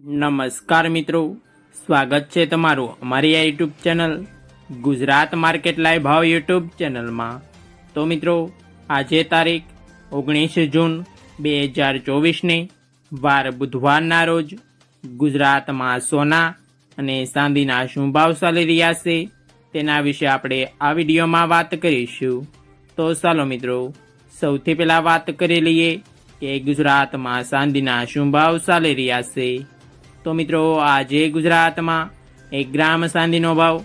નમસ્કાર મિત્રો, સ્વાગત છે તમારું અમારી આ YouTube channel Gujarat market live ભાવ યુટ્યુબ ચેનલમાં. તો મિત્રો, આજે તારીખ ઓગણીસ જૂન બે હજાર ચોવીસને વાર બુધવારના રોજ ગુજરાતમાં સોના અને ચાંદીના શું ભાવ ચાલી રહ્યા છે તેના વિશે આપણે આ વિડીયોમાં વાત કરીશું. તો ચાલો મિત્રો, સૌથી પહેલાં વાત કરી લઈએ કે ગુજરાતમાં ચાંદીના શું ભાવ ચાલી રહ્યા છે. તો મિત્રો, આજે ગુજરાતમાં એક ગ્રામ ચાંદીનો ભાવ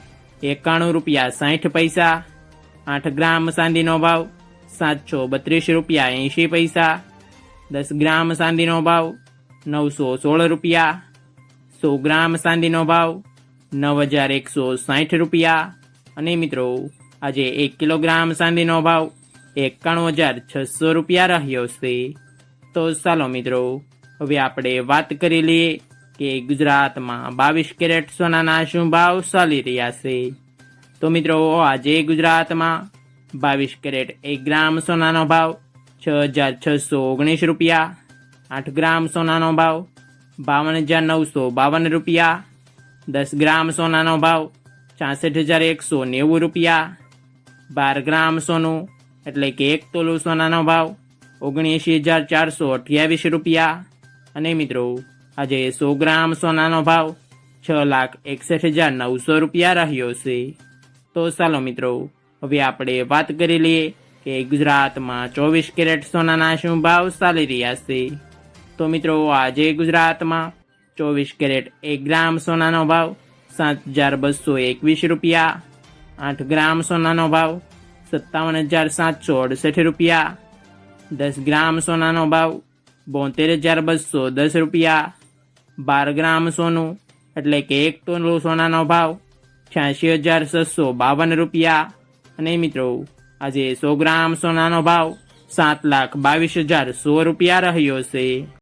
એકાણું રૂપિયા સાઠ પૈસા, આઠ ગ્રામ ચાંદીનો ભાવ સાતસો બત્રીસ રૂપિયા એંશી પૈસા, દસ ગ્રામ ચાંદીનો ભાવ નવસો સોળ રૂપિયા, સો ગ્રામ ચાંદીનો ભાવ નવ હજાર એકસો સાઠ રૂપિયા અને મિત્રો, આજે એક કિલોગ્રામ ચાંદીનો ભાવ એકાણું હજાર છસો રૂપિયા રહ્યો છે. તો ચાલો મિત્રો, હવે આપણે વાત કરી લઈએ કે ગુજરાતમાં બાવીસ કેરેટ સોનાના શું ભાવ ચાલી રહ્યા છે? તો મિત્રો, આજે ગુજરાતમાં બાવીસ કેરેટ એક ગ્રામ સોનાનો ભાવ છ હજાર છસો ઓગણીસ રૂપિયા, આઠ ગ્રામ સોનાનો ભાવ બાવન હજાર નવસો બાવન રૂપિયા, દસ ગ્રામ સોનાનો ભાવ છાસઠ હજાર એકસો નેવું રૂપિયા, બાર ગ્રામ સોનું એટલે કે એક તોલું સોનાનો ભાવ ઓગણએંશી હજાર ચારસો અઠ્યાવીસ રૂપિયા. અને મિત્રો આજે સો ગ્રામ સોનાનો ભાવ છ લાખ એકસઠ હજાર નવસો રૂપિયા રહ્યો છે. તો ચાલો મિત્રો, હવે આપણે વાત કરી લઈએ કે ગુજરાતમાં ચોવીસ કેરેટ સોનાના શું ભાવ ચાલી રહ્યા છે. તો મિત્રો, આજે ગુજરાતમાં ચોવીસ કેરેટ એક ગ્રામ સોનાનો ભાવ સાત હજાર બસો એકવીસ રૂપિયા, આઠ ગ્રામ સોનાનો ભાવ સત્તાવન હજાર સાતસો અડસઠ રૂપિયા, દસ ગ્રામ સોનાનો ભાવ બોતેર હજાર બસો દસ રૂપિયા બાર ગ્રામ સોનું, એટલે કે એક તોલું સોનાનો ભાવ છ્યાસી હજાર છસો બાવન રૂપિયા. અને મિત્રો, આજે સો ગ્રામ સોનાનો ભાવ સાત લાખ બાવીસ હજાર સો રૂપિયા રહ્યો છે.